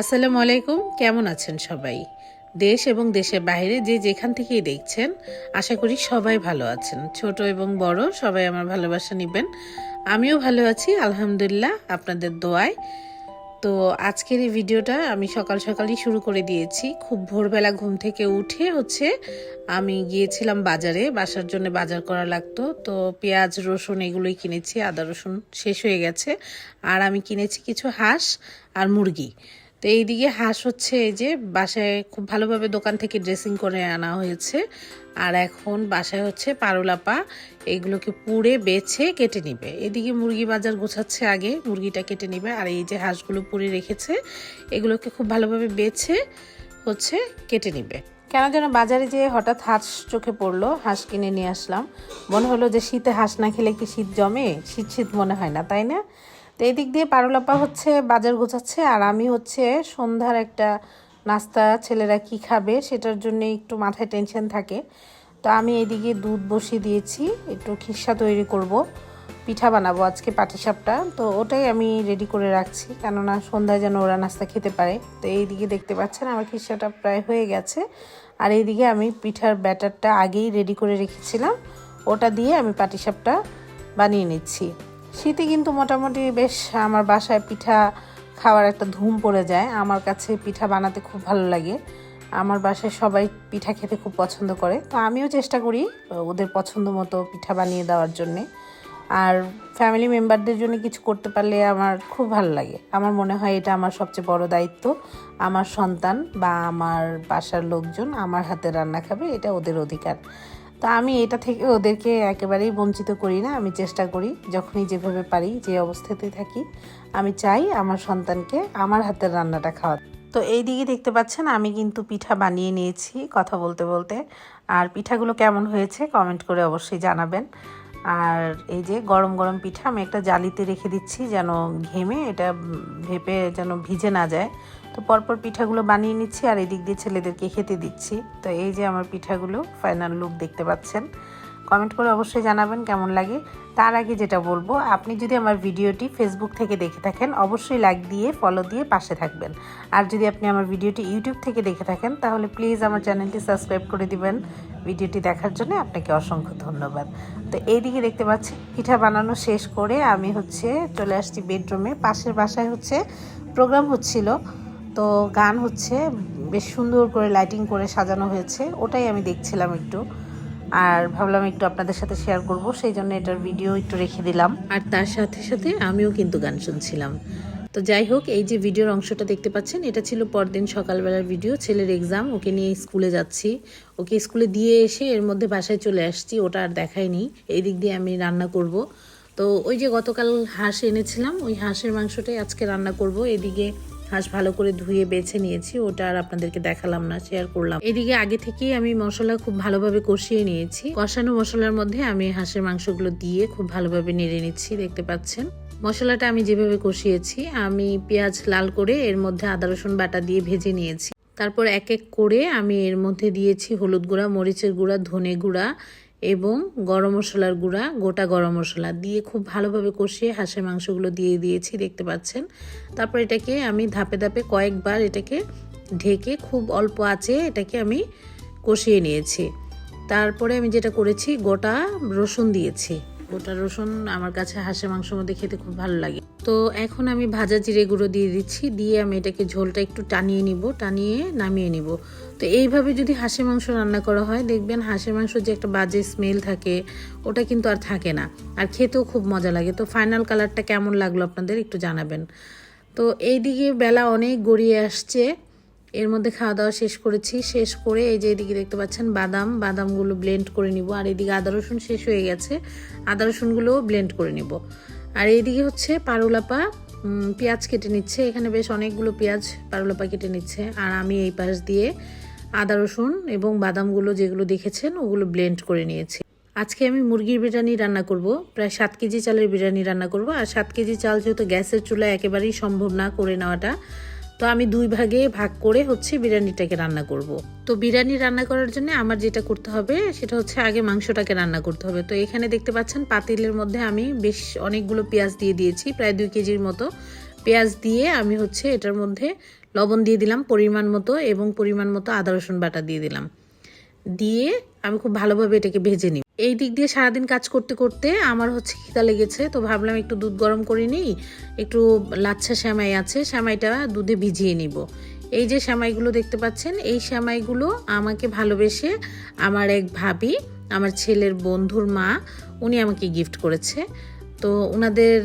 আসসালামু আলাইকুম, কেমন আছেন সবাই? দেশ এবং দেশের বাইরে যে যেখান থেকেই দেখছেন, আশা করি সবাই ভালো আছেন। ছোট এবং বড়, সবাই আমার ভালোবাসা নেবেন। আমিও ভালো আছি, আলহামদুলিল্লাহ, আপনাদের দোয়ায়। তো আজকের এই ভিডিওটা আমি সকাল সকালই শুরু করে দিয়েছি। খুব ভোরবেলা ঘুম থেকে উঠে হচ্ছে আমি গিয়েছিলাম বাজারে, বাসার জন্য বাজার করা লাগতো। তো পেঁয়াজ, রসুন এগুলোই কিনেছি, আদা রসুন শেষ হয়ে গেছে। আর আমি কিনেছি কিছু হাঁস আর মুরগি। তো এইদিকে হাঁস হচ্ছে এই যে বাসায় খুব ভালোভাবে দোকান থেকে ড্রেসিং করে আনা হয়েছে। আর এখন বাসায় হচ্ছে পারোলাপা এইগুলোকে পুড়ে বেছে কেটে নিবে। এদিকে মুরগি বাজার গোছাচ্ছে আগে, মুরগিটা কেটে নিবে। আর এই যে হাঁসগুলো পুড়ে রেখেছে, এগুলোকে খুব ভালোভাবে বেছে হচ্ছে কেটে নিবে। কেন যেন বাজারে যেয়ে হঠাৎ হাঁস চোখে পড়ল, হাঁস কিনে নিয়ে আসলাম। মনে হলো যে শীতে হাঁস না খেলে কি শীত জমে? শীত শীত মনে হয় না, তাই না? তো এই দিক দিয়ে পারুলাপা হচ্ছে বাজার গোছাচ্ছে, আর আমি হচ্ছে সন্ধ্যার একটা নাস্তা ছেলেরা কি খাবে সেটার জন্য একটু মাথায় টেনশন থাকে। তো আমি এইদিকে দুধ বসিয়ে দিয়েছি, একটু খিসা তৈরি করব, পিঠা বানাবো আজকে পাটিসাপটা তো ওটাই আমি রেডি করে রাখছি, কেননা সন্ধ্যায় যেন ওরা নাস্তা খেতে পারে। তো এইদিকে দেখতে পাচ্ছেন আমার খিসাটা প্রায় হয়ে গেছে, আর এইদিকে আমি পিঠার ব্যাটারটা আগেই রেডি করে রেখেছিলাম। ওটা দিয়ে আমি পাটিসাপটা বানিয়ে নিচ্ছি। শীতে কিন্তু মোটামুটি বেশ আমার বাসায় পিঠা খাওয়ার একটা ধুম পড়ে যায়। আমার কাছে পিঠা বানাতে খুব ভালো লাগে। আমার বাসায় সবাই পিঠা খেতে খুব পছন্দ করে। তো আমিও চেষ্টা করি ওদের পছন্দ মতো পিঠা বানিয়ে দেওয়ার জন্যে। আর ফ্যামিলি মেম্বারদের জন্য কিছু করতে পারলে আমার খুব ভালো লাগে। আমার মনে হয় এটা আমার সবচেয়ে বড় দায়িত্ব। আমার সন্তান বা আমার বাসার লোকজন আমার হাতে রান্না খাবে, এটা ওদের অধিকার। তা আমি এটা থেকে ওদেরকে একেবারেই বঞ্চিত করি না, আমি চেষ্টা করি যখনই যেভাবে পারি যে অবস্থাতে থাকি, আমি চাই আমার সন্তানকে আমার হাতের রান্নাটা খাওয়া তো এই দিকে দেখতে পাচ্ছেন, আমি কিন্তু পিঠা বানিয়ে নিয়েছি কথা বলতে বলতে। আর পিঠাগুলো কেমন হয়েছে কমেন্ট করে অবশ্যই জানাবেন। আর এই যে গরম গরম পিঠা, আমি একটা জালিতে রেখে দিচ্ছি যেন ঘেমে, এটা ভেপে যেন ভিজে না যায়। তো পরপর পিঠাগুলো বানিয়ে নিচ্ছি আর এদিক দিয়ে ছেলেদেরকে খেতে দিচ্ছি। তো এই যে আমার পিঠাগুলো ফাইনাল লুক দেখতে পাচ্ছেন। কমেন্ট করে অবশ্যই জানাবেন কেমন লাগে। তার আগে যেটা বলব, আপনি যদি আমার ভিডিওটি ফেসবুক থেকে দেখে থাকেন, অবশ্যই লাইক দিয়ে ফলো দিয়ে পাশে থাকবেন। আর যদি আপনি আমার ভিডিওটি ইউটিউব থেকে দেখে থাকেন, তাহলে প্লিজ আমার চ্যানেলটি সাবস্ক্রাইব করে দিবেন। ভিডিওটি দেখার জন্য আপনাকে অসংখ্য ধন্যবাদ। তো এইদিকে দেখতে পাচ্ছি পিঠা বানানো শেষ করে আমি হচ্ছে চলে আসছি বেডরুমে পাশের বাসায় হচ্ছে প্রোগ্রাম হচ্ছিল। তো গান হচ্ছে, বেশ সুন্দর করে লাইটিং করে সাজানো হয়েছে, ওটাই আমি দেখছিলাম একটু। আর ভাবলাম একটু আপনাদের সাথে শেয়ার করব, সেই জন্য এটার ভিডিও একটু রেখে দিলাম। আর তার সাথে সাথে আমিও কিন্তু গান শুনছিলাম। তো যাই হোক, এই যে ভিডিওর অংশটা দেখতে পাচ্ছেন, এটা ছিল পরদিন সকালবেলার ভিডিও ছেলের এক্সাম ওকে নিয়ে স্কুলে যাচ্ছি। ওকে স্কুলে দিয়ে এসে এর মধ্যে বাসায় চলে আসছি, ওটা আর দেখাইনি এই দিক দিয়ে আমি রান্না করব। তো ওই যে গতকাল হাঁস এনেছিলাম, ওই হাঁসের মাংসটাই আজকে রান্না করব। এদিকে হাঁস ভালো করে ধুয়ে বেছে নিয়েছি, ওটা আর আপনাদেরকে দেখালাম না শেয়ার করলাম। এদিকে আগে থেকেই আমি মশলা খুব ভালোভাবে কষিয়ে নিয়েছি। কষানো মশলার মধ্যে আমি হাঁসের মাংসগুলো দিয়ে খুব ভালোভাবে নেড়ে নিচ্ছি, দেখতে পাচ্ছেন। মশলাটা আমি যেভাবে কষিয়েছি, আমি পেঁয়াজ লাল করে এর মধ্যে আদা, রসুন বাটা দিয়ে ভেজে নিয়েছি। তারপর এক এক করে আমি এর মধ্যে দিয়েছি হলুদ গুঁড়া, মরিচের গুঁড়া, ধনে গুঁড়া এবং গরম মশলার গুঁড়া, গোটা গরম মশলা দিয়ে খুব ভালোভাবে কষিয়ে হাঁসের মাংসগুলো দিয়ে দিয়েছি, দেখতে পাচ্ছেন। তারপর এটাকে আমি ধাপে ধাপে কয়েকবার এটাকে ঢেকে খুব অল্প আছে এটাকে আমি কষিয়ে নিয়েছি। তারপরে আমি যেটা করেছি, গোটা রসুন দিয়েছি। গোটা রসুন আমার কাছে হাঁসের মাংসের মধ্যে খেতে খুব ভালো লাগে। তো এখন আমি ভাজা জিরে গুঁড়ো দিয়ে দিচ্ছি, দিয়ে আমি এটাকে ঝোলটা একটু টানিয়ে নিব, টানিয়ে নামিয়ে নিব। তো এইভাবে যদি হাঁসের মাংস রান্না করা হয়, দেখবেন হাঁসের মাংস যে একটা বাজে স্মেল থাকে, ওটা কিন্তু আর থাকে না। আর খেতেও খুব মজা লাগে। তো ফাইনাল কালারটা কেমন লাগল আপনাদের একটু জানাবেন। তো এইদিকে বেলা অনেক গড়িয়ে আসছে। এর মধ্যে খাওয়া দাওয়া শেষ করেছি। শেষ করে এই যে এদিকে দেখতে পাচ্ছেন বাদাম। বাদামগুলো ব্লেন্ড করে নিব। আর এদিকে আদা, রসুন শেষ হয়ে গেছে। আদা, রসুনগুলোও ব্লেন্ড করে নিব। আর এইদিকে হচ্ছে পারুলাপা পেঁয়াজ কেটে নিচ্ছে। এখানে বেশ অনেকগুলো পেঁয়াজ পারুলাপা কেটে নিচ্ছে। আর আমি এই পাশ দিয়ে আদা, রসুন এবং বাদামগুলো যেগুলো দেখেছেন, ওগুলো ব্লেন্ড করে নিয়েছি। আজকে আমি মুরগির বিরিয়ানি রান্না করব। প্রায় সাত কেজি চালের বিরিয়ানি রান্না করব। আর সাত কেজি চাল যেহেতু গ্যাসের চুলা একেবারেই সম্ভব না করে নেওয়াটা তো আমি দুই ভাগে ভাগ করে হচ্ছে বিরিয়ানিটাকে রান্না করব। তো বিরিয়ানি রান্না করার জন্য আমার যেটা করতে হবে, সেটা হচ্ছে আগে মাংসটাকে রান্না করতে হবে। তো এখানে দেখতে পাচ্ছেন পাতিলের মধ্যে আমি বেশ অনেকগুলো পেঁয়াজ দিয়ে দিয়েছি, প্রায় দুই কেজির মতো। পেঁয়াজ দিয়ে আমি হচ্ছে এটার মধ্যে লবণ দিয়ে দিলাম পরিমাণ মতো এবং পরিমাণ মতো আদা রসুন বাটা দিয়ে দিলাম। দিয়ে আমি খুব ভালোভাবে এটাকে ভেজে নিই এই দিক দিয়ে সারাদিন কাজ করতে করতে আমার হচ্ছে খিদা লেগেছে, তো ভাবলাম একটু দুধ গরম করে নিই, একটু লাচ্ছা শ্যামাই আছে, শ্যামাইটা দুধে ভিজিয়ে নিব। এই যে শ্যামাইগুলো দেখতে পাচ্ছেন, এই শ্যামাইগুলো আমাকে ভালোবেসে আমার এক ভাবি, আমার ছেলের বন্ধুর মা, উনি আমাকে গিফট করেছে। তো ওনাদের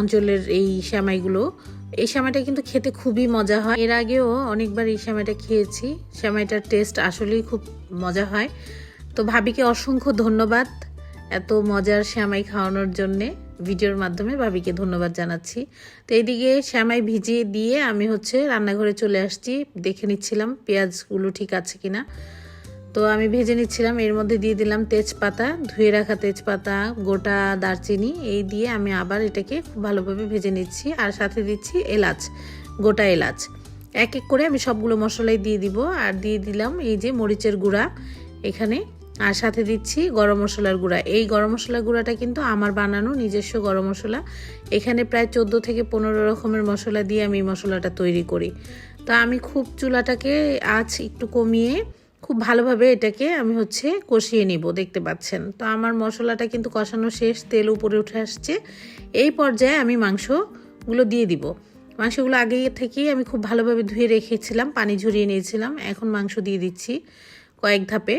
অঞ্চলের এই শ্যামাইগুলো, এই শ্যামাইটা কিন্তু খেতে খুবই মজা হয়। এর আগেও অনেকবার এই শ্যামাইটা খেয়েছি, শ্যামাইটার টেস্ট আসলেই খুব মজা হয়। তো ভাবিকে অসংখ্য ধন্যবাদ এত মজার শ্যামাই খাওয়ানোর জন্যে ভিডিওর মাধ্যমে ভাবিকে ধন্যবাদ জানাচ্ছি। তো এইদিকে শ্যামাই ভিজিয়ে দিয়ে আমি হচ্ছে রান্নাঘরে চলে আসছি, দেখে নিচ্ছিলাম পেঁয়াজগুলো ঠিক আছে কিনা। তো আমি ভেজে নিচ্ছিলাম, এর মধ্যে দিয়ে দিলাম তেজপাতা, ধুয়ে রাখা তেজপাতা, গোটা দারচিনি, এই দিয়ে আমি আবার এটাকে খুব ভালোভাবে ভেজে নিচ্ছি আর সাথে দিচ্ছি এলাচ, গোটা এলাচ। এক এক করে আমি সবগুলো মশলাই দিয়ে দিব আর দিয়ে দিলাম এই যে মরিচের গুঁড়া, এখানে আর সাথে দিচ্ছি গরম মশলার গুঁড়া। এই গরম মশলার গুঁড়াটা কিন্তু আমার বানানো নিজস্ব গরম মশলা। এখানে প্রায় চোদ্দ থেকে পনেরো রকমের মশলা দিয়ে আমি মশলাটা তৈরি করি। তো আমি খুব চুলাটাকে আজ একটু কমিয়ে খুব ভালোভাবে এটাকে আমি হচ্ছে কষিয়ে নিব, দেখতে পাচ্ছেন। তো আমার মশলাটা কিন্তু কষানো শেষ, তেল উপরে উঠে আসছে। এই পর্যায়ে আমি মাংসগুলো দিয়ে দিব। মাংসগুলো আগে থেকেই আমি খুব ভালোভাবে ধুয়ে রেখেছিলাম, পানি ঝরিয়ে নিয়েছিলাম। এখন মাংস দিয়ে দিচ্ছি কয়েক ধাপে।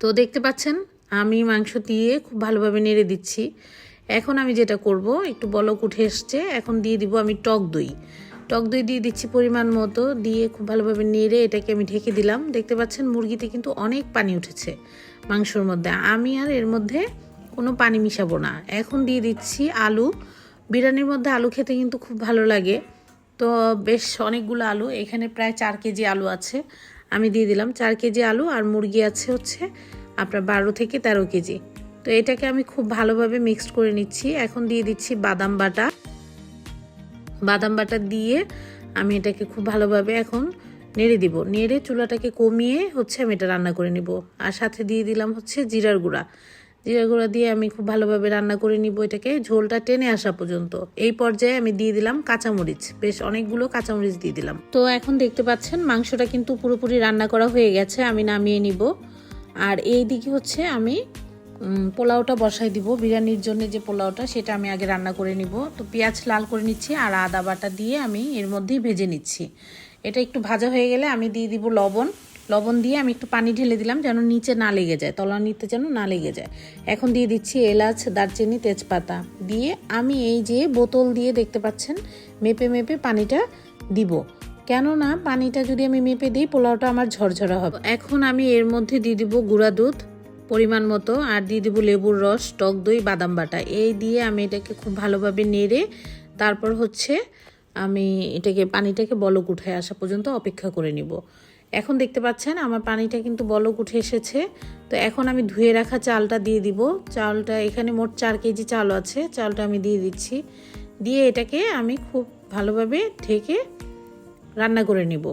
তো দেখতে পাচ্ছেন, আমি মাংস দিয়ে খুব ভালোভাবে নেড়ে দিচ্ছি। এখন আমি যেটা করব, একটু বলক উঠে এসছে, এখন দিয়ে দিব আমি টক দই। টক দই দিয়ে দিচ্ছি পরিমাণ মতো, দিয়ে খুব ভালোভাবে নেড়ে এটাকে আমি ঢেকে দিলাম। দেখতে পাচ্ছেন, মুরগিতে কিন্তু অনেক পানি উঠেছে মাংসর মধ্যে। আমি আর এর মধ্যে কোনো পানি মিশাবো না। এখন দিয়ে দিচ্ছি আলু। বিরিয়ানির মধ্যে আলু খেতে কিন্তু খুব ভালো লাগে। তো বেশ অনেকগুলো আলু, এখানে প্রায় চার কেজি আলু আছে। আমি দিয়ে দিলাম চার কেজি আলু আর মুরগি আছে হচ্ছে আপনার বারো থেকে তেরো কেজি। তো এটাকে আমি খুব ভালোভাবে মিক্সড করে নিচ্ছি। এখন দিয়ে দিচ্ছি বাদাম বাটা। বাদাম বাটা দিয়ে আমি এটাকে খুব ভালোভাবে এখন নেড়ে দিব। নেড়ে চুলাটাকে কমিয়ে হচ্ছে আমি এটা রান্না করে নিব। আর সাথে দিয়ে দিলাম হচ্ছে জিরার গুঁড়া। জিরার গুঁড়া দিয়ে আমি খুব ভালোভাবে রান্না করে নিব এটাকে। ঝোলটা টেনে আসা পর্যন্ত। এই পর্যায়ে আমি দিয়ে দিলাম কাঁচামরিচ। বেশ অনেকগুলো কাঁচামরিচ দিয়ে দিলাম। তো এখন দেখতে পাচ্ছেন, মাংসটা কিন্তু পুরোপুরি রান্না করা হয়ে গেছে, আমি নামিয়ে নিব। আর এই দিকে হচ্ছে আমি পোলাওটা বসাই দিব। বিরিয়ানির জন্য যে পোলাওটা, সেটা আমি আগে রান্না করে নিব। তো পেঁয়াজ লাল করে নিচ্ছি আর আদা বাটা দিয়ে আমি এর মধ্যেই ভেজে নিচ্ছি। এটা একটু ভাজা হয়ে গেলে আমি দিয়ে দিব লবণ। লবণ দিয়ে আমি একটু পানি ঢেলে দিলাম যেন নিচে না লেগে যায়, তলানিতে যেন না লেগে যায়। এখন দিয়ে দিচ্ছি এলাচ, দারচিনি, তেজপাতা। দিয়ে আমি এই যে বোতল দিয়ে দেখতে পাচ্ছেন, মেপে মেপে পানিটা দিব। কেননা পানিটা যদি আমি মেপে দিই, পোলাওটা আমার ঝরঝরা হবে। এখন আমি এর মধ্যে দিয়ে দিব গুঁড়া দুধ পরিমাণ মতো, আর দিয়ে দিব লেবুর রস, টক দই, বাদাম বাটা। এই দিয়ে আমি এটাকে খুব ভালোভাবে নেড়ে তারপর হচ্ছে আমি এটাকে, পানিটাকে বলক উঠে আসা পর্যন্ত অপেক্ষা করে নিব। এখন দেখতে পাচ্ছেন আমার পানিটা কিন্তু বলক উঠে এসেছে। তো এখন আমি ধুয়ে রাখা চালটা দিয়ে দিব। চালটা এখানে মোট চার কেজি চাল আছে, চালটা আমি দিয়ে দিচ্ছি। দিয়ে এটাকে আমি খুব ভালোভাবে ঢেকে রান্না করে নিব।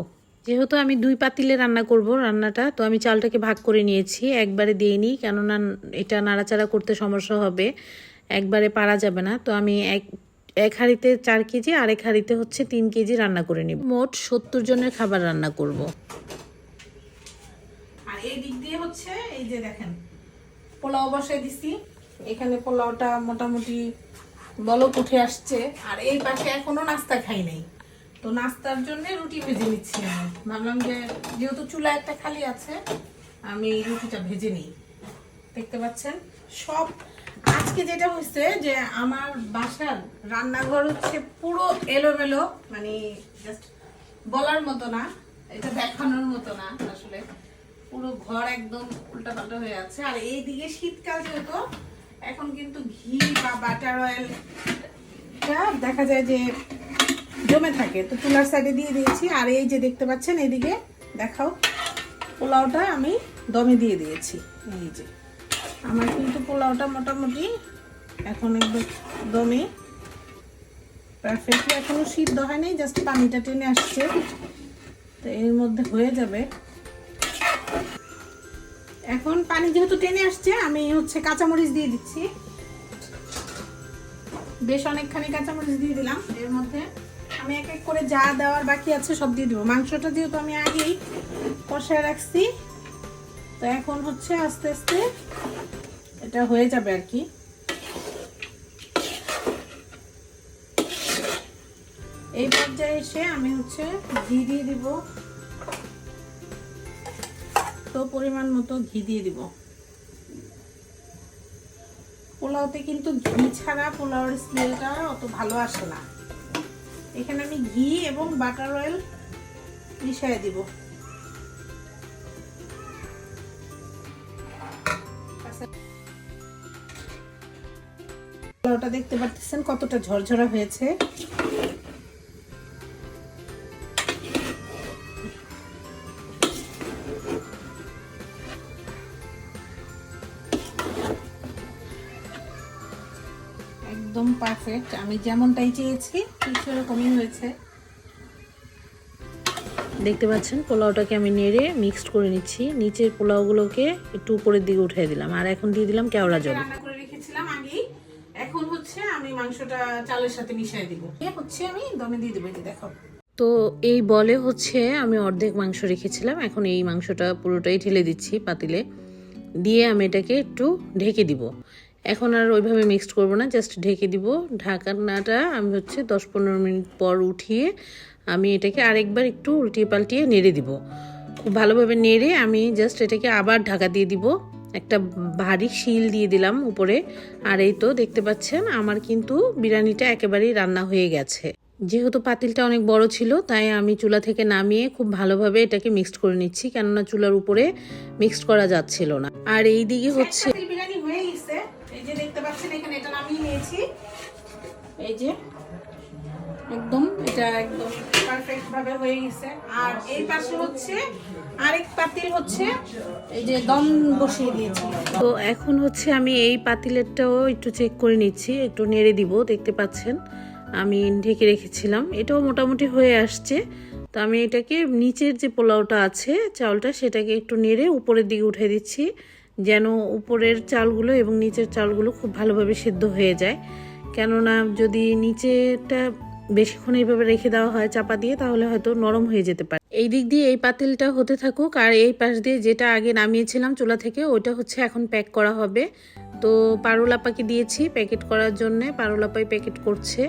যেহেতু আমি দুই পাতিলে রান্না করব রান্নাটা, তো আমি চালটাকে ভাগ করে নিয়েছি। একবারে দিইনি কেননা এটা নাড়াচাড়া করতে সমস্যা হবে। একবারে পারা যাবে না। তো আমি এক এক হাঁড়িতে চার কেজি আর এক হাঁড়িতে হচ্ছে তিন কেজি রান্না করে নিব। মোট সত্তর জনের খাবার রান্না করব। আর এই দিক দিয়ে হচ্ছে এই যে দেখেন পোলাও বসাই দিছি। এখানে পোলাওটা মোটামুটি বলক উঠে আসছে আর এই পাশে এখনও নাস্তা খাই নাই। তো নাস্তার জন্য রুটি ভেজে নিচ্ছি আমি। ভাবলাম যে যেহেতু চুলা একটা খালি আছে আমি এই রুটিটা ভেজে নিই। দেখতে পাচ্ছেন সব আজকে যেটা হয়েছে যে আমার বাসার রান্নাঘর হচ্ছে পুরো এলোমেলো মানে জাস্ট বলার মতো না, এটা দেখানোর মতো না আসলে। পুরো ঘর একদম উল্টাপাল্টা হয়ে আছে। আর এইদিকে শীতকাল যেহেতু, এখন কিন্তু ঘি বা বাটার অয়েল দেখা যায় যে জমে থাকে। তো চুলার সাইডে দিয়ে দিয়েছি। আর এই যে দেখতে পাচ্ছেন এদিকে দেখাও, পোলাওটা আমি দমে দিয়ে দিয়েছি। এই যে। আমার কিন্তু পোলাওটা মোটামুটি এখন একদম দমে। পারফেক্টলি এখনও সিদ্ধ হয় নাই জাস্ট পানিটা টেনে আসছে। তো এর মধ্যে হয়ে যাবে। এখন পানি যেহেতু টেনে আসছে, আমি হচ্ছে কাঁচামরিচ দিয়ে দিচ্ছি। বেশ অনেকখানি কাঁচামরিচ দিয়ে দিলাম। এর মধ্যে আমি এক এক করে যা দেওয়ার বাকি আছে সব দিয়ে দিব। মাংসটা যেহেতু আমি আগেই কষায় রাখছি, তো এখন হচ্ছে আস্তে আস্তে এটা হয়ে যাবে আর কি। এই পর্যায়ে এসে আমি হচ্ছে ঘি দিয়ে দিব। তো পরিমাণ মতো ঘি দিয়ে দিব। পোলাওতে কিন্তু ঘি ছাড়া পোলাওর স্মেলটা অত ভালো আসে না। এখানে আমি ঘি এবং বাটার অয়েল মিশিয়ে দিব। পোলাওটা দেখতে পাচ্ছেন কতটা ঝরঝরা হয়েছে। একদম পারফেক্ট আমি যেমনটাই চেয়েছি ঠিক সেরকমই হয়েছে। দেখতে পাচ্ছেন পোলাওটাকে আমি নেড়ে মিক্সড করে নিচ্ছি। নিচের পোলাওগুলোকে একটু উপরের দিকে উঠিয়ে দিলাম। আর এখন দিয়ে দিলাম কেওড়া জল। রান্না করে রেখেছিলাম আগেই। এখন হচ্ছে আমি মাংসটা চালের সাথে মিশিয়ে দিব। হচ্ছে আমি দমে দিয়ে দেবো দেখো। তো এই বলে হচ্ছে আমি অর্ধেক মাংস রেখেছিলাম, এখন এই মাংসটা পুরোটাই ঢেলে দিচ্ছি পাতিলে। দিয়ে আমি এটাকে একটু ঢেকে দিব। এখন আর ওইভাবে মিক্সড করব না জাস্ট ঢেকে দিব। ঢাকানাটা আমি হচ্ছে দশ পনেরো মিনিট পর উঠিয়ে আমি এটাকে আরেকবার একটু উল্টিয়ে পাল্টিয়ে নেড়ে দিব। খুব ভালোভাবে নেড়ে আমি জাস্ট এটাকে আবার ঢাকা দিয়ে দিব। একটা ভারী শিল দিয়ে দিলাম উপরে। আর এই তো দেখতে পাচ্ছেন আমার কিন্তু বিরিয়ানিটা একেবারেই রান্না হয়ে গেছে। যেহেতু পাতিলটা অনেক বড় ছিল তাই আমি চুলা থেকে নামিয়ে খুব ভালোভাবে এটাকে মিক্সড করে নিচ্ছি কেননা চুলার উপরে মিক্সড করা যাচ্ছিল না। আর এই দিকে হচ্ছে বিরিয়ানি হয়ে গেছে। এই যে দেখতে পাচ্ছেন এখানে এটা নামিয়ে নিয়েছি। এই যে একদম, এটা একদম পারফেক্ট ভাবে হয়ে গেছে। আর এই পাশে হচ্ছে তো এখন হচ্ছে আমি এই পাতিলেরটাও একটু চেক করে নিচ্ছি, একটু নেড়ে দিব, দেখতে পাচ্ছেন। আমি ঢেকে রেখেছিলাম, এটাও মোটামুটি হয়ে আসছে। তো আমি এটাকে নিচের যে পোলাওটা আছে, চালটা, সেটাকে একটু নেড়ে উপরের দিকে উঠে দিচ্ছি, যেন উপরের চালগুলো এবং নিচের চালগুলো খুব ভালোভাবে সিদ্ধ হয়ে যায়। কেননা যদি নিচেটা বেশিক্ষণ এইভাবে রেখে দেওয়া হয়, চাপা দিয়ে তাহলে হয়তো নরম হয়ে যেতে পারে। এই দিক দিয়ে এই পাতিলটা হতে থাকুক আর এই পাশ দিয়ে যেটা আগে নামিয়েছিলাম চুলা থেকে, ওইটা হচ্ছে এখন প্যাক করা হবে। তো পারুলাপাকে দিয়েছি প্যাকেট করার জন্য, পারুলাপাই প্যাকেট করছে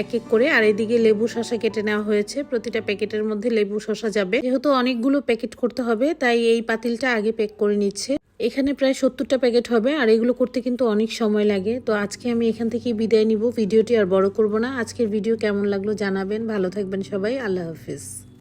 এক এক করে। আর এদিকে লেবু শসা কেটে নেওয়া হয়েছে, প্রতিটা প্যাকেটের মধ্যে লেবু শসা যাবে। যেহেতু অনেকগুলো প্যাকেট করতে হবে, তাই এই পাতিলটা আগে প্যাক করে নিচ্ছে। এখানে প্রায় সত্তরটা প্যাকেট হবে, আর এগুলো করতে কিন্তু অনেক সময় লাগে। তো আজকে আমি এখান থেকে বিদায় নিব। ভিডিওটি আর বড় করব না। আজকের ভিডিও কেমন লাগল জানাবেন। ভালো থাকবেন সবাই। আল্লাহ হাফিজ।